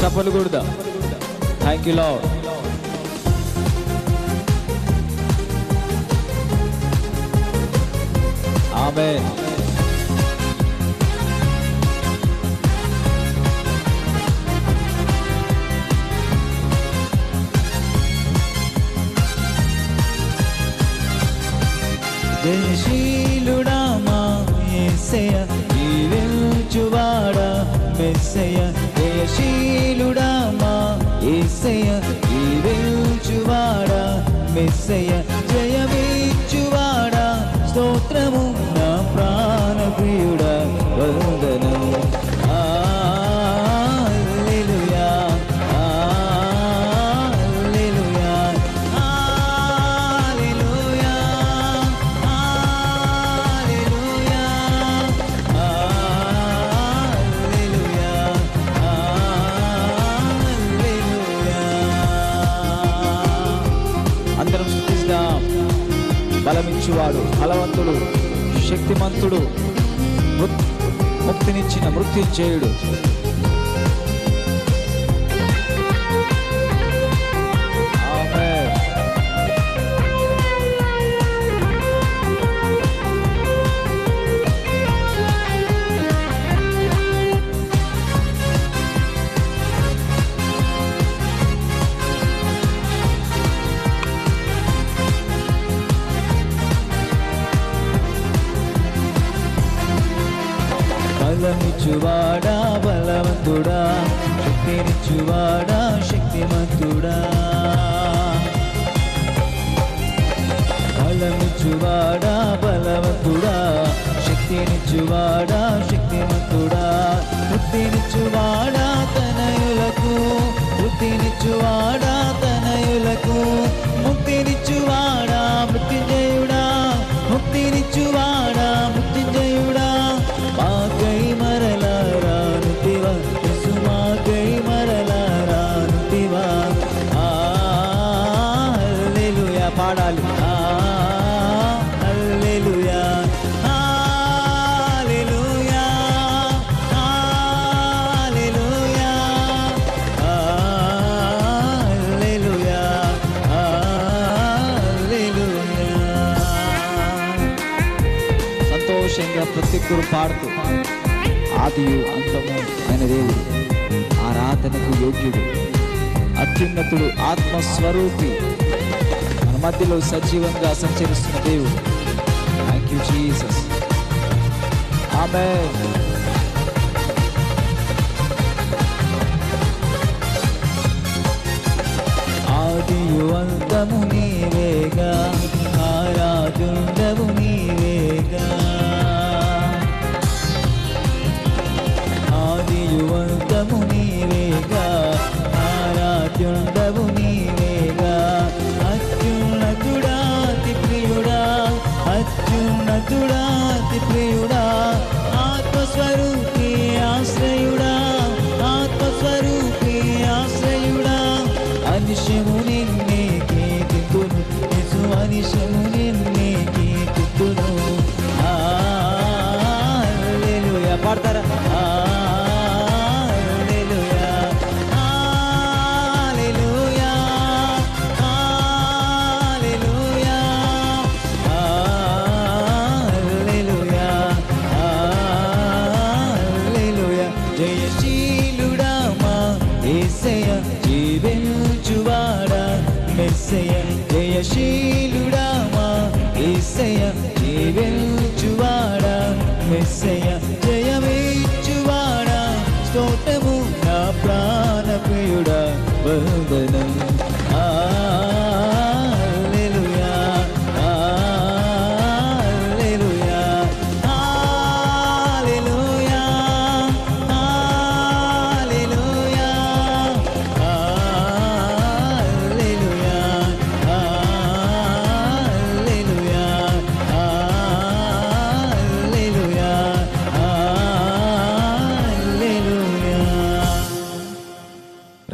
చప్పలు కొడదాం thank you lord ఆమె జయశీలుడా మా ఏసయ సజీలుడా మా ఏసయ జీవించువాడా మెస్సయ బలమిచ్చువాడు బలవంతుడు శక్తిమంతుడు మృత్- ముక్తినిచ్చిన మృత్యుంచేయుడు బలమిచ్చువాడా బలవంతుడా? శక్తినిచ్చువాడా శక్తిమంతుడా? బలమిచ్చువాడా బలవంతుడా? శక్తినిచ్చువాడా పాడాలి. హల్లెలూయా. హల్లెలూయా. హల్లెలూయా. హల్లెలూయా. హల్లెలూయా. సంతోషంగా ప్రతి ఒక్కరు పాడుతూ ఆదియు అంతము ఆయన దేవుడు ఆరాధనకు యోగ్యుడు అత్యున్నతుడు ఆత్మస్వరూపి మధ్యలో సజీవంగా సంచరిస్తున్న దేవుడు. థ్యాంక్ యూ జీసస్ ఆమె ఆదియు అంతముని శాంతి ప్రియుడా ఆత్మస్వరూపి ఆశ్రయుడా ఆత్మస్వరూపి ఆశ్రయుడా. అనిశము జయశీలుడా మా ఏసయ జీవించువాడా. మెస్సయ జయమిచ్చువాడా. స్తోటము నా ప్రాణప్రియుడా వందనం